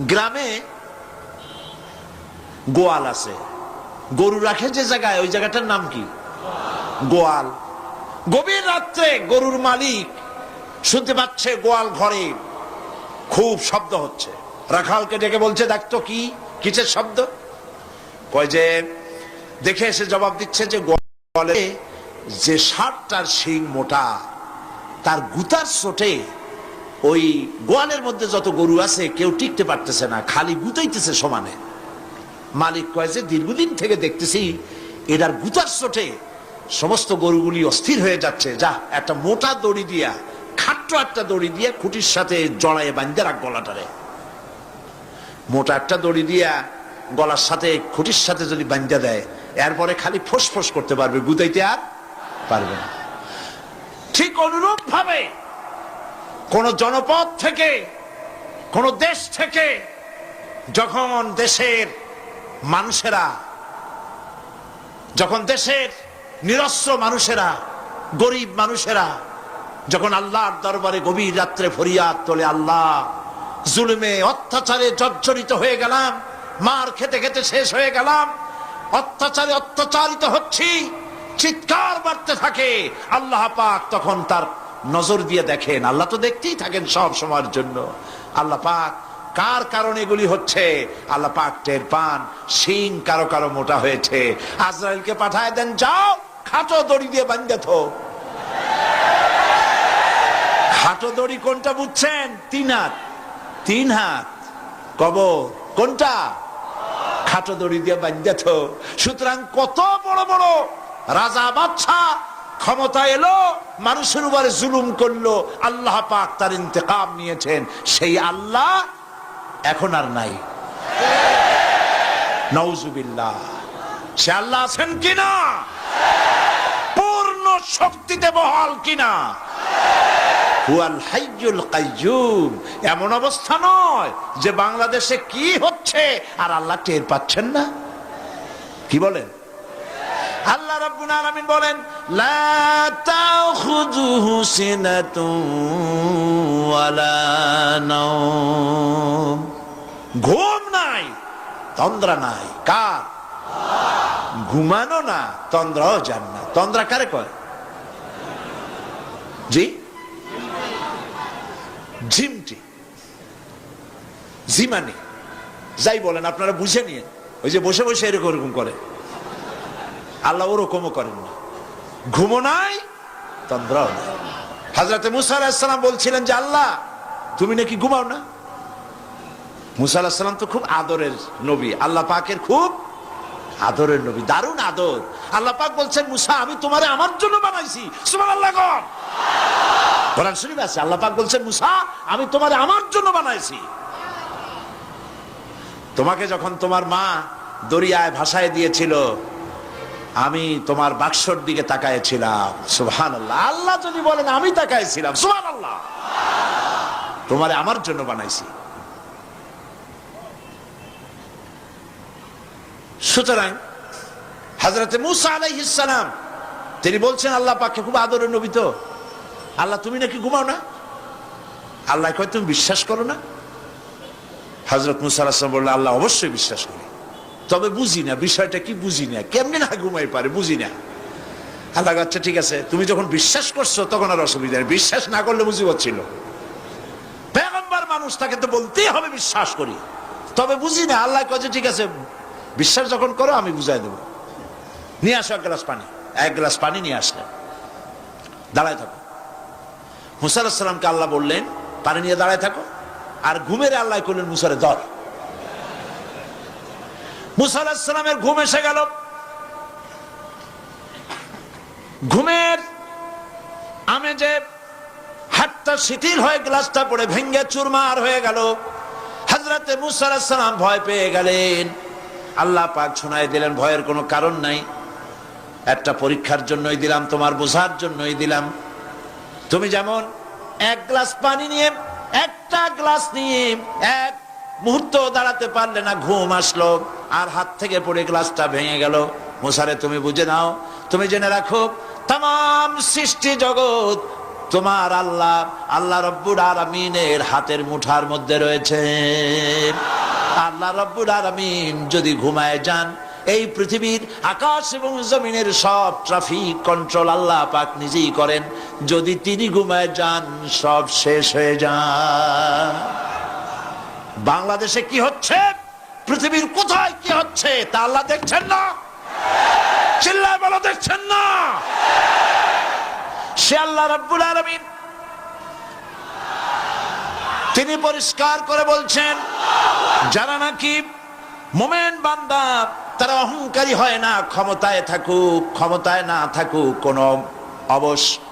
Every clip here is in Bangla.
গ্রামে গোয়াল আছে। গরু রাখে যে জায়গায়, ওই জায়গাটার নাম কি? গোয়াল। গভীর রাত্রে গরুর মালিক শুনতে পাচ্ছে গোয়াল ঘরে খুব শব্দ হচ্ছে। রাখালকে ডেকে বলছে দেখতো কি, কিসের শব্দ? কয় যে, দেখে এসে জবাব দিচ্ছে যে গোয়ালে যে ষাটটার শিং মোটা, তার গুতার চোটে ওই গোয়ালের মধ্যে যত গরু আছে, কেউ টিকতে পারতেছে না, খালি গুতাইতেছে সমানে। মালিক কয় যে, দীর্ঘদিন থেকে দেখতেছি, এটার গুতার চোটে সমস্ত গরুগুলি অস্থির হয়ে যাচ্ছে। যা, একটা মোটা দড়ি দিয়া, খাট্ট একটা দড়ি দিয়া খুঁটির সাথে জড়ায় বান্ধে রাখ গলাটারে। মোটা একটা দড়ি দিয়া গলার সাথে খুঁটির সাথে যদি বান্ধা দেয়, এরপরে খালি ফোঁস ফোঁস করতে পারবে, গুতাইতে আর পারবে না। ঠিক অনুরূপ ভাবে কোন জনপদ থেকে, কোন দেশ থেকে যখন দেশের মানুষেরা, যখন দেশের নিরস্ত্র মানুষেরা, গরিব মানুষেরা যখন আল্লাহর দরবারে গভীর রাত্রে ফরিয়াদ তোলে, আল্লাহ জুলুমে অত্যাচারে জর্জরিত হয়ে গেলাম, মার খেতে খেতে শেষ হয়ে গেলাম, অত্যাচারে অত্যাচারিত হচ্ছি, চিৎকার বাড়তে থাকে, আল্লাহ পাক তখন তার নজর দিয়ে দেখেন, আল্লাহ তো দেখতেই থাকেন সব সময়ের জন্য। আল্লাহ পাক কার কারণে এগুলি হচ্ছে? আল্লাহ পাক টের পান শিং কারও কারও মোটা হয়েছে। আজরাইলকে পাঠায় দেন, যাও, খাটো দড়ি দিয়ে বান্ধে থো। খাটো দড়ি কোনটা বুঝছেন? তিন হাত। তিন হাত। কবর। কোনটা? খাটো দড়ি দিয়ে বান্ধে থো। সুতরাং কত বড় বড় রাজা বাচ্চা ক্ষমতা এলো, মানুষের উপরে জুলুম করল, আল্লাহ পাক তার ইন্তেকাম নিয়েছেন। সেই আল্লাহ এখন আর নাই। নৌজুবিল্লাহ সে আল্লাহ আছেন কিনা? পূর্ণ শক্তিতে বহাল কিনা? হুয়াল হাইয়ুল কাইয়ুম এমন অবস্থা নয় যে বাংলাদেশে কি হচ্ছে আর আল্লাহ টের পাচ্ছেন না। কি বলেন? আল্লাহ রাব্বুল আলামিন বলেন, লা তাখুযুহু সিনাতুন ওয়ালা নাওম। ঘুম নাই, তন্দ্রা নাই, কার? ঘুমানো না, তন্দ্রাও যান না তন্দ্রা কারে কয়? জি? ঝিমটি। জিমানি যাই বলেন, আপনারা বুঝে নিয়ে ওই যে বসে বসে এরকম এরকম করে। আল্লাহ ওরকমও করেন না। ঘুমো নাই, তন্দ্রাও নাই। হাজরাতে মুসা আলাহিসাল্লাম বলছিলেন যে, আল্লাহ, তুমি নাকি ঘুমাও না? মুসা আলাহিসাল্লাম তো খুব আদরের নবী, আল্লাহ পাকের খুব আদরের নবী, দারুণ আদর। আল্লাহ পাক বলছেন, মুসা, আমি তোমারে আমার জন্য বানাইছি। সুমান আল্লাহ কোরআন শরীফ আছে, আল্লাহ পাক বলছেন, মুসা, আমি তোমারে আমার জন্য বানাইছি। তোমাকে যখন তোমার মা দরিয়ায় ভাসায় দিয়েছিল আমি তোমার বাক্সর দিকে তাকাইছিলাম সুহান আল্লাহ আল্লাহ যদি বলেন, আমি তাকাইছিলাম সুহান আল্লাহ তোমারে আমার জন্য বানাইছি। সুতরাং হাজরতে মুসা আলাইহিসালাম তিনি বলছেন, আল্লাহ পাকে খুব আদরের নবী তো। আল্লাহ, তুমি নাকি ঘুমাও না? আল্লাহ কয়, তুমি বিশ্বাস করো না? হজরত মুসা আলাহিসাম বলল আল্লাহ অবশ্যই বিশ্বাস করি। তবে বুঝি না, বিষয়টা কি বুঝি না? কেমনি না ঘুমাই পারে, বুঝি না। আল্লাহ আচ্ছা ঠিক আছে, তুমি যখন বিশ্বাস করছ, তখন আর অসুবিধা নেই। বিশ্বাস না করলে বুঝি হচ্ছিল পেগম্বার মানুষ, তাকে তো বলতেই হবে বিশ্বাস করি। তবে বুঝি না, আল্লাহ কাছে ঠিক আছে, বিশ্বাস যখন করো, আমি বুঝাই দেবো। নিয়ে আসো এক গ্লাস পানি। এক গ্লাস পানি নিয়ে আসলেন দাঁড়ায় থাকো। মুসা আলাহিসাল্লামকে আল্লাহ বললেন, পানি নিয়ে দাঁড়ায় থাকো। আর ঘুমের আল্লাহ করলেন মুসারে দর মুসা আলাহিসাল্লামের ঘুম এসে গেল। ঘুমের আমেজে হাতটা শিথিল হয়ে গ্লাসটা পড়ে ভেঙ্গে চুরমার হয়ে গেল। হাজরাতে মুসা আলাহিসাল্লাম ভয় পেয়ে গেলেন। আল্লাহ পাক শোনায় দিলেন, ভয়ের কোনো কারণ নাই। একটা পরীক্ষার জন্যই দিলাম, তোমার বোঝার জন্যই দিলাম। তুমি যেমন এক গ্লাস পানি নিয়ে, একটা গ্লাস নিয়ে, এক মুহূর্ত দাঁড়াতে পারলে না, ঘুম আসলো, আর হাত থেকে পড়ে গ্লাসটা ভেঙে গেল। মোসারে, তুমি বুঝে নাও, তুমি জেনে রাখো তাম সৃষ্টি জগৎ তোমার আল্লাহ আল্লাহ রব্বুর আরামিনের হাতের মুঠার মধ্যে রয়েছে। আল্লাহ রব্বুর আরামিন যদি ঘুমায় যান, এই পৃথিবীর আকাশ এবং জমিনের সব ট্রাফিক কন্ট্রোল আল্লাহ পাক নিজেই করেন। যদি তিনি ঘুমায় যান, সব শেষ হয়ে যান। বাংলাদেশে কি হচ্ছে? পৃথিবীর কোথায় কি হচ্ছে? তা আল্লাহ দেখছেন না। চিল্লায় বলো, দেখছেন না। সে আল্লাহ রাব্বুল আলামিন। তিনি পরিষ্কার করে বলছেন, যারা নাকি মোমেন বান্দা, তারা অহংকারী হয় না, ক্ষমতায় থাকুক, ক্ষমতায় না থাকুক, কোন অবশ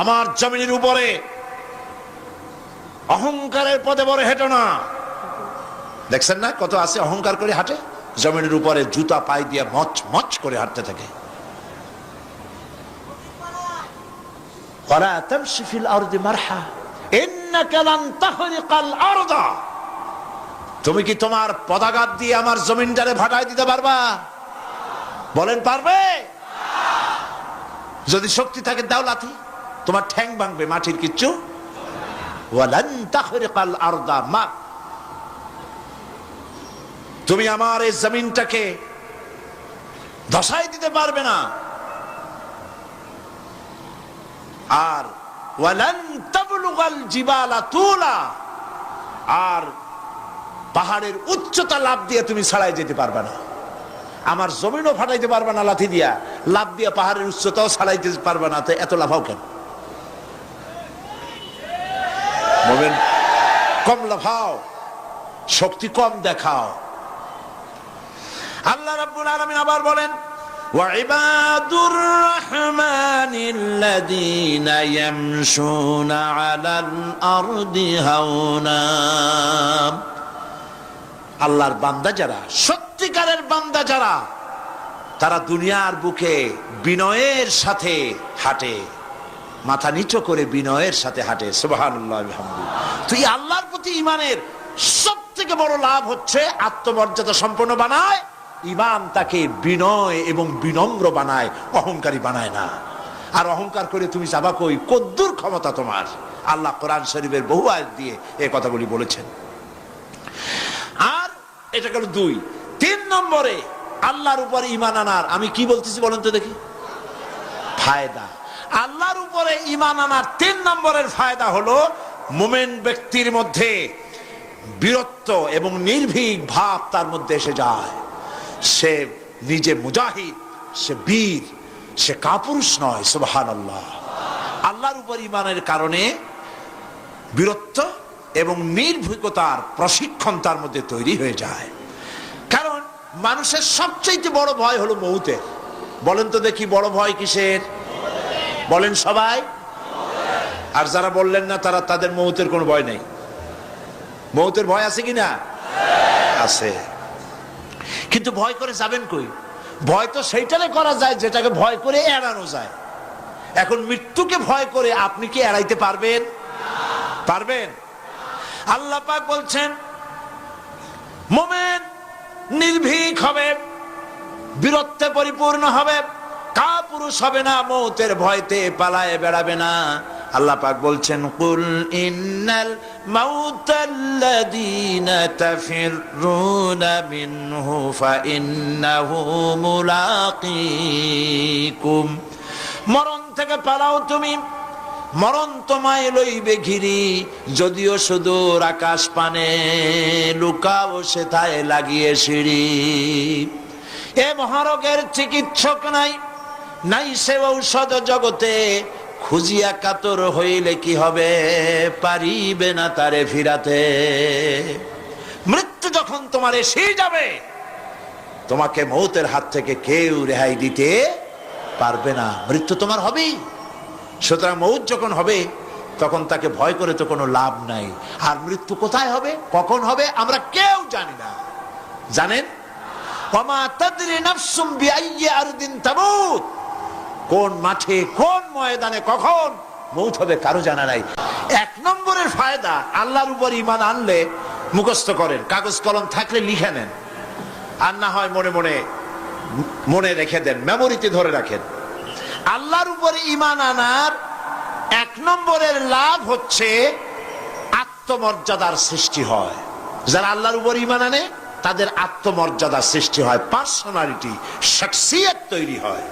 আমার জমিনের উপরে। অহংকারের পদে বড় হেঁটো না। দেখছেন না কত আছে অহংকার করে হাঁটে? জমিনের উপরে জুতা পাই দিয়ে মচ মচ করে হাঁটতে থাকে। তুমি কি তোমার পদাঘাত দিয়ে আমার জমিনটারে ভাটায় দিতে পারবা? বলেন পারবে? যদি শক্তি থাকে দাও লাথি তোমার ঠ্যাং ভাঙবে, মাটির কিচ্ছু? তুমি আমার এই জমিনটাকে ধসাই দিতে পারবে না। আর আর পাহাড়ের উচ্চতা লাভ দিয়ে তুমি ছাড়াই যেতে পারবে না। আমার জমিনও ফাটাইতে পারবে না লাথি দিয়া। লাভ দিয়ে পাহাড়ের উচ্চতাও ছাড়াইতে পারবে না। তো এত লাফাও কেন? বলবেন কম লাফাও শক্তি কম দেখাও আল্লাহ রাব্বুল আলামিন আবার বলেন وعباد الرحمن الذين يمشون على الأرض هونا আল্লাহর বান্দা যারা সত্যিকারের বান্দা যারা তারা দুনিয়ার বুকে বিনয়ের সাথে হাঁটে মাথা নিচু করে বিনয়ের সাথে হাঁটে সুবহানাল্লাহ তুই আল্লাহর প্রতি ইমানের সব থেকে বড় লাভ হচ্ছে আত্মমর্যাদা সম্পন্ন বানায় ইমান তাকে বিনয় এবং বিনম্র বানায়, অহংকারী বানায় না। আর অহংকার করে তুমি যাবা কই? কদ্দুর ক্ষমতা তোমার। আল্লাহ কোরআন শরীফের বহু আয়াত দিয়ে এ কথাগুলি বলেছেন। আর এটা গেল দুই। তিন নম্বরে আল্লাহর উপরে ইমান আনার, আমি কি বলতেছি বলেন তো দেখি? ফায়দা। আল্লাহর উপরে ইমান আনার তিন নম্বরের ফায়দা হলো মোমেন ব্যক্তির মধ্যে বীরত্ব এবং নির্ভীক ভাব তার মধ্যে এসে যায়। সে নিজে মুজাহিদ, সে বীর, সে কাপুরুষ নয় সুবাহান আল্লাহ আল্লাহর উপর ইমানের কারণে বীরত্ব এবং নির্ভীকতার প্রশিক্ষণ তার মধ্যে তৈরি হয়ে যায়। কারণ মানুষের সবচেয়ে বড় ভয় হলো মৌতের। বলেন তো দেখি বড় ভয় কিসের? বলেন সবাই। আর যারা বললেন না, তারা তাদের মৌতের কোনো ভয় নেই। মৌতের ভয় আছে কি না? আছে। কিন্তু ভয় করে যাবেন কই? ভয় তো সেইটারে করা যায় যেটাকে ভয় করে এড়ানো যায়। এখন মৃত্যুকে ভয় করে আপনি কি এড়াইতে পারবেন? পারবেন? আল্লাহ পাক বলছেন, মোমেন নির্ভীক হবে, বীরত্বে পরিপূর্ণ হবে কা পুরুষ হবে না, মৌতের ভয়তে পালায় বেড়াবে না। আল্লাহ পাক বলছেন, কুল ইন্নাল মাউতাল্লাযীনা তাফিরুনা মিনহু ফাইন্নাহু মুলাকীকুম। মরণ থেকে পালাও তুমি। মরণ তোমায় লইবে ঘিরি, যদিও সুদূর আকাশ পানে লুকাও সেথায় লাগিয়ে সিঁড়ি। এ মহারোগের চিকিৎসক নাই নাই সে ঔষধ জগতে খুঁজিয়া কাতর হইলে কি হবে? পারিবে না তারে ফিরাতে। মৃত্যু যখন তোমার এসে যাবে, তোমাকে মৌতের হাত থেকে কেউ রেহাই দিতে পারবে না। মৃত্যু তোমার হবেই। সুতরাং মৌত যখন হবে, তখন তাকে ভয় করে তো কোনো লাভ নাই। আর মৃত্যু কোথায় হবে? কখন হবে? আমরা কেউ জানি না। জানেন? ওমা তাদরি নাফসুম বিআইয়ি আরদিন তামুত। কোন মাঠে, কোন ময়দানে, কখন? মৌত হবে, কারও জানা নাই। এক নম্বরের ফায়দা, আল্লাহর উপর ইমান আনলে মুখস্থ করেন, কাগজ কলম থাকলে লিখে নেন। আর না হয় মনে মনে মনে রেখে দেন, মেমোরিতে ধরে রাখেন। আল্লাহর উপরে ইমান আনার এক নম্বরের লাভ হচ্ছে আত্মমর্যাদার সৃষ্টি হয়। যারা আল্লাহর উপর ইমান আনে, তাদের আত্মমর্যাদার সৃষ্টি হয়, পার্সোনালিটি, শখসিয়ত তৈরি হয়।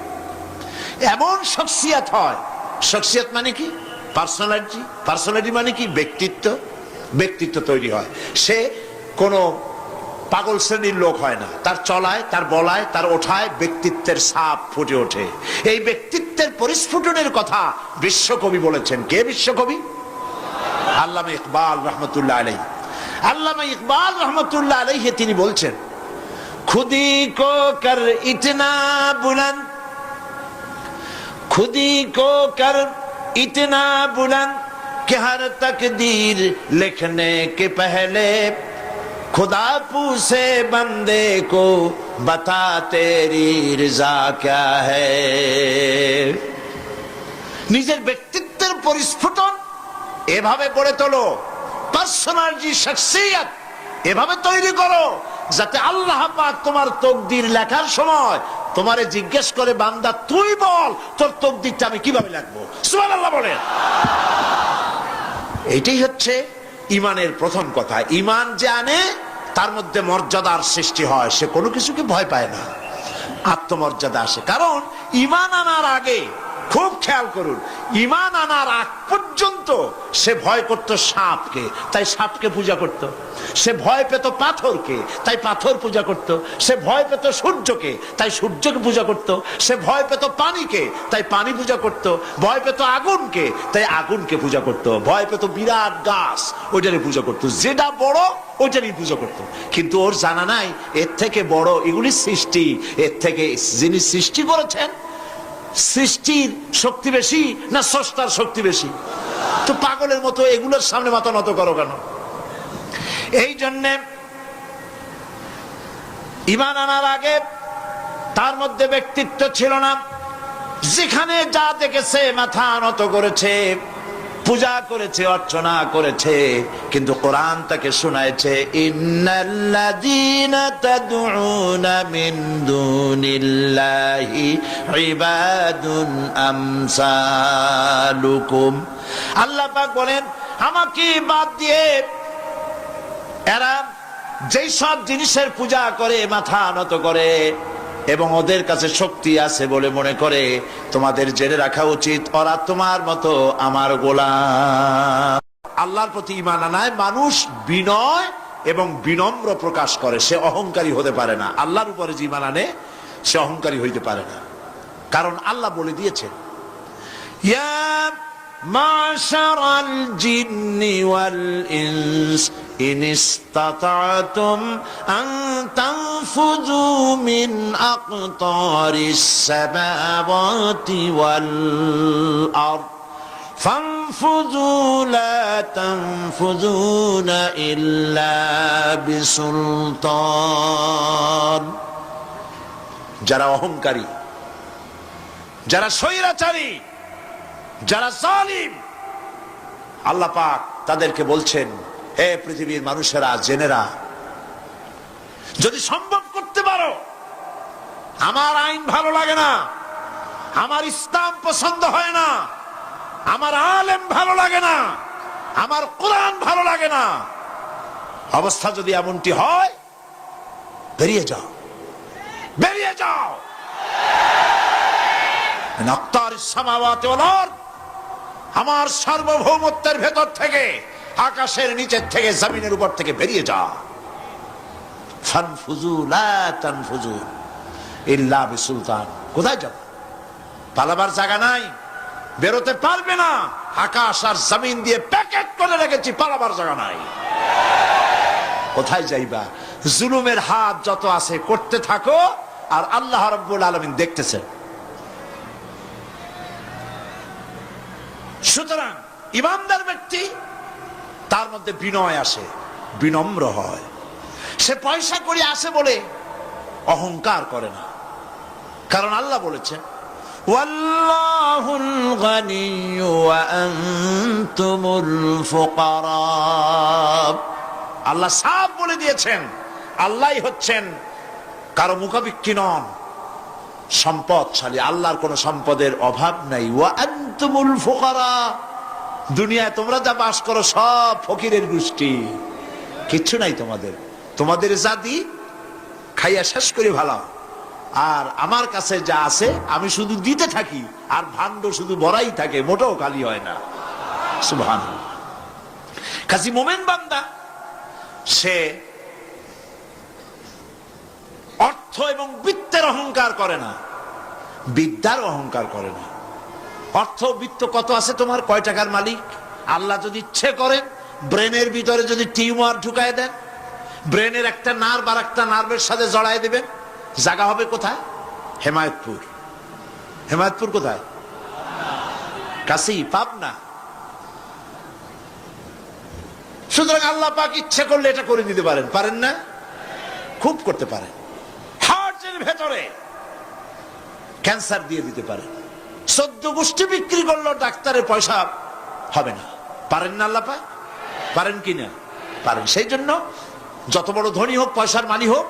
এমন শখসিয়াত হয়। শখসিয়াত মানে কি? পার্সোনালিটি। পার্সোনালিটি মানে কি? ব্যক্তিত্ব। ব্যক্তিত্ব তৈরি হয়। সে কোনো পাগল শ্রেণির লোক হয় না। তার চলায়, তার বলায়, তার ওঠায় ব্যক্তিত্বের সাপ ফুটে ওঠে। এই ব্যক্তিত্বের পরিস্ফুটনের কথা বিশ্বকবি বলেছেন। কে বিশ্বকবি? আল্লামা ইকবাল রহমতুল্লাহ আলাই আল্লামা ইকবাল রহমতুল্লাহ আলাইহে তিনি বলছেন, খুদি কো কর ইতনা বুলন্দ खुदी को कर इतना बुलंद कि हर तकदीर लिखने के पहले खुदा पूछे बंदे को बता तेरी रजा क्या है নিজের ব্যক্তিত্বের পরিস্ফুটন এভাবে গড়ে তোলো পার্সোনালিটি শখসিয়ত এভাবে তৈরি করো যাতে আল্লাহ পাক তোমার তকদির লেখার সময় তোমারে জিজ্ঞেস করে, বান্দা, তুই বল, তোর তকদিরটা আমি কীভাবে লাগবো? সুবহানাল্লাহ বলেন। এইটাই হচ্ছে ইমানের প্রথম কথা। ইমান যে আনে, তার মধ্যে মর্যাদার সৃষ্টি হয়। সে কোনো কিছুকে ভয় পায় না। আত্মমর্যাদা আসে। কারণ, ইমান আনার আগে খুব খেয়াল করুন ইমান আনার আগ পর্যন্ত সে ভয় করত সাপকে, তাই সাপকে পূজা করত। সে ভয় পেত পাথরকে, তাই পাথর পূজা করত। সে ভয় পেত সূর্যকে, তাই সূর্যকে পূজা করত। সে ভয় পেত পানিকে, তাই পানি পূজা করত। ভয় পেত আগুনকে, তাই আগুনকে পূজা করত। ভয় পেত বিরাট গাছ, ওইটারই পূজা করত। যেটা বড়, ওইটারই পূজা করত। কিন্তু ওর জানা নাই, এর থেকে বড় এগুলি সৃষ্টি, এর থেকে যিনি সৃষ্টি করেছেন সৃষ্টির শক্তি বেশি না সস্তার শক্তি বেশি? তো পাগলের মতো এগুলোর সামনে মাথা নত করো কেন? এই জন্যে ইমান আনার আগে তার মধ্যে ব্যক্তিত্ব ছিল না। যেখানে যা দেখেছে মাথা নত করেছে। পূজা করেছে, অর্চনা করেছে, কিন্তু কোরআন তাকে আমসালুকুম। আল্লাহ বলেন, আমাকে বাদ দিয়ে এরা যেই সব জিনিসের পূজা করে, মাথা নত করে এবং ওদের কাছে শক্তি আছে বলে মনে করে তোমাদের জেনে রাখা উচিত। ওরা তোমার মতো আমার গোলাম। আল্লাহর প্রতি ইমান আনায় মানুষ বিনয় এবং বিনম্র প্রকাশ করে। সে অহংকারী হতে পারে না। আল্লাহর উপরে যে ইমান আনে, সে অহংকারী হইতে পারে না। কারণ আল্লাহ বলে দিয়েছেন يا معشر الجن والإنس إن استطعتم أن تنفذوا من أقطار السماوات والأرض فانفذوا لا تنفذون إلا بسلطان যারা অহংকারী যারা স্বৈরাচারী যারা জালিম, আল্লাহ পাক তাদেরকে বলছেন, হে পৃথিবীর মানুষেরা জেনেরা যদি সম্ভব করতে পারো, আমার আইন ভালো লাগে না, আমার ইসলাম পছন্দ হয় না, আমার আলেম ভালো লাগে না, আমার কোরআন ভালো লাগে না, অবস্থা যদি এমনটি হয়, বেরিয়ে যাও বেরিয়ে যাও নক্তার সামাওয়াতে ওয়াল। আমার সার্বভৌমত্বের ভেতর থেকে, আকাশের নিচের থেকে, জমিনের উপর থেকে বেরিয়ে যা। ফানফুজু লা তানফুজু ইল্লা বিসুলতান। কোথায় যাব? পালাবার জায়গা নাই। বেরোতে পারবে না। আকাশ আর জমিন দিয়ে প্যাকেট করে রেখেছি, পালাবার জায়গা নাই। কোথায় যাইবা? জুলুমের হাত যত আছে, করতে থাকো, আর আল্লাহ রব্বুল আলমিন দেখতেছেন। সুতরাং ইমানদার ব্যক্তি, তার মধ্যে বিনয় আসে, বিনম্র হয়। সে পয়সা করে আসে বলে অহংকার করে না। কারণ আল্লাহ বলেছেন আল্লাহ সাফ বলে দিয়েছেন, আল্লাহই হচ্ছেন কারও মুখাবিক্ষি নন। সম্পদশালী, আল্লাহর কোন সম্পদের অভাব নাই। দুনিয়ায় তোমরা যা বাস করো সব ফকিরের গোষ্ঠী। কিচ্ছু নাই তোমাদের। তোমাদের জাতি খাইয়া শেষ করে ভালো আর আমার কাছে যা আছে, আমি শুধু দিতে থাকি। আর ভাণ্ড শুধু ভরাই থাকে, মোটেও খালি হয় না। সুবহান কাজী মোমেন বান্দা, সে অর্থ এবং বৃত্তের অহংকার করে না। বিদ্যার অহংকার করে না। অর্থ বৃত্ত কত আছে তোমার? কয় টাকার মালিক? আল্লাহ যদি ইচ্ছে করেন ব্রেনের ভিতরে যদি টিউমার ঢুকায় দেন, ব্রেনের একটা নার্ভ আর একটা নার্ভের সাথে জড়ায় দেবেন, জায়গা হবে কোথায়? হেমায়তপুর। হেমায়তপুর কোথায়? কাছেই পাবনা। সুতরাং আল্লাহ পাক ইচ্ছে করলে এটা করে দিতে পারেন। পারেন না? খুব করতে পারেন। হার্টের ভেতরে। ক্যান্সার দিয়ে দিতে পারেন সদ্য গোষ্ঠী বিক্রি করল, ডাক্তারের পয়সা হবে না। পারেন না আল্লাহ পাক? পারেন কি না? পারেন। সেই জন্য যত বড় ধনী হোক, পয়সার মালি হোক,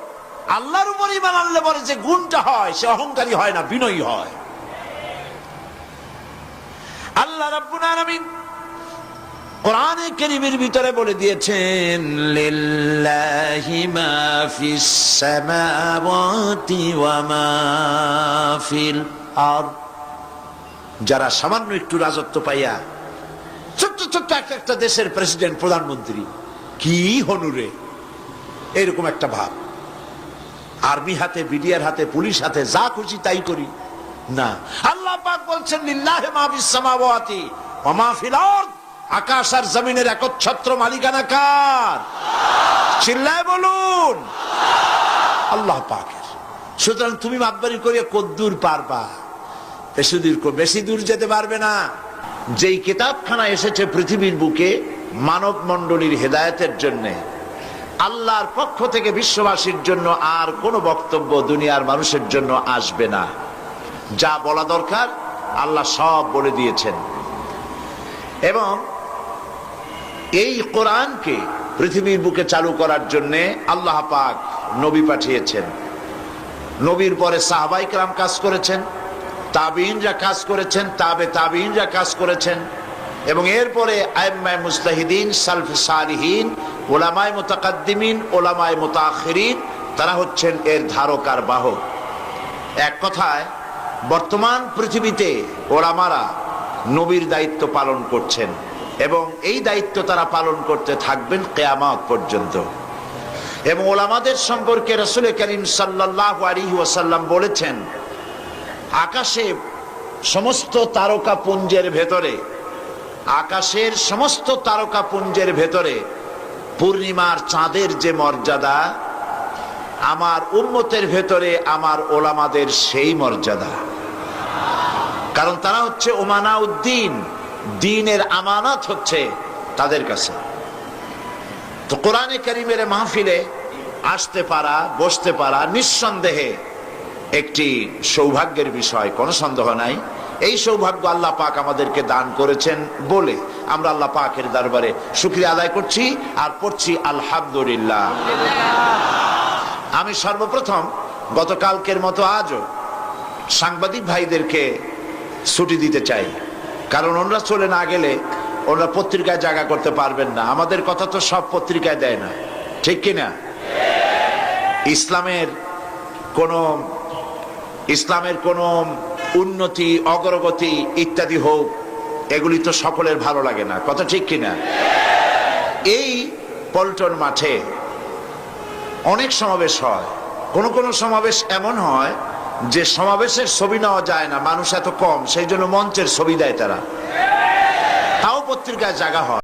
আল্লাহর উপর ইমান আনলে পরে যে গুণটা হয়, সে অহংকারী হয় না, বিনয়ী হয়। আল্লাহ রাব্বুল আলামিন কোরআনে কারীমের ভিতরে বলে দিয়েছেন, লিল্লাহি মা ফিস সামাওয়াতি যারা সামান্য একটু রাজত্ব পাইয়া ছোট্ট ছোট্ট একটা একটা দেশের প্রেসিডেন্ট, প্রধানমন্ত্রী, কি হনুরে এরকম একটা ভাব। আর্মি হাতে, বিডিআর হাতে, পুলিশ হাতে, যা খুশি তাই করি। না। আল্লাহ পাক বলছেন, লিল্লাহে মা ফিস সামাওয়াতি ওয়া মা আরদ। আকাশ আর জমিনের একচ্ছত্র মালিকানা কার? চিল্লায় বলুন। আল্লাহ পাকের। সুতরাং তুমি মাপবারি করিয়া কদ্দূর পারবা বেশি দূর বেশি দূর যেতে পারবে না। যেই কিতাবখানা এসেছে পৃথিবীর বুকে মানব মণ্ডলীর হেদায়তের জন্যে, আল্লাহর পক্ষ থেকে বিশ্ববাসীর জন্য আর কোনো বক্তব্য দুনিয়ার মানুষের জন্য আসবে না। যা বলা দরকার, আল্লাহ সব বলে দিয়েছেন। এবং এই কোরআনকে পৃথিবীর বুকে চালু করার জন্য আল্লাহ পাক নবী পাঠিয়েছেন। নবীর পরে সাহবাইকরাম কাজ করেছেন তাবিনরা কাজ করেছেন, তাবে তাবিনরা কাজ করেছেন এবং এরপরে আইম্মায় মুস্তাহিদিন সালফ সালিহীন, ওলামায় মোতাকাদ্দিমিন, ওলামায় মোতাখিরিন, তারা হচ্ছেন এর ধারক আর বাহক। এক কথায়, বর্তমান পৃথিবীতে ওলামারা নবীর দায়িত্ব পালন করছেন। এবং এই দায়িত্ব তারা পালন করতে থাকবেন কেয়ামত পর্যন্ত। এবং ওলামাদের সম্পর্কে রসুল করিম সাল্লাহ আলী ওয়াসাল্লাম বলেছেন, আকাশে সমস্ত তারকা পুঞ্জের ভেতরে, আকাশের সমস্ত তারকা পুঞ্জের ভেতরে পূর্ণিমার চাঁদের যে মর্যাদা, আমার উন্মতের ভেতরে আমার ওলামাদের সেই মর্যাদা। কারণ তারা হচ্ছে ওমানা উদ্দিন দিনের আমানত হচ্ছে তাদের কাছে। তো কোরআনে করিমের মাহফিলে আসতে পারা, বসতে পারা নিঃসন্দেহে একটি সৌভাগ্যের বিষয়, কোনো সন্দেহ নাই। এই সৌভাগ্য আল্লাহ পাক আমাদেরকে দান করেছেন বলে আমরা আল্লাহ পাকের দরবারে শুক্রিয়া আদায় করছি আর পড়ছি আলহামদুলিল্লাহ। আমি সর্বপ্রথম গতকালকের মতো আজও সাংবাদিক ভাইদেরকে ছুটি দিতে চাই। কারণ ওনারা চলে না গেলে ওনারা পত্রিকায় জায়গা করতে পারবেন না। আমাদের কথা তো সব পত্রিকায় দেয় না। ঠিক কিনা? ইসলামের কোন ইসলামের কোন উন্নতি, অগ্রগতি ইত্যাদি হোক, এগুলি তো সকলের ভালো লাগে না। কথা ঠিক কিনা? এই পল্টন মাঠে অনেক সমাবেশ হয়। কোন কোন সমাবেশ এমন হয় যে সমাবেশের ছবি নেওয়া যায় না, মানুষ এত কম, সেই জন্য মঞ্চের ছবি দেয় তারা। তাও পত্রিকায় জায়গা হয়।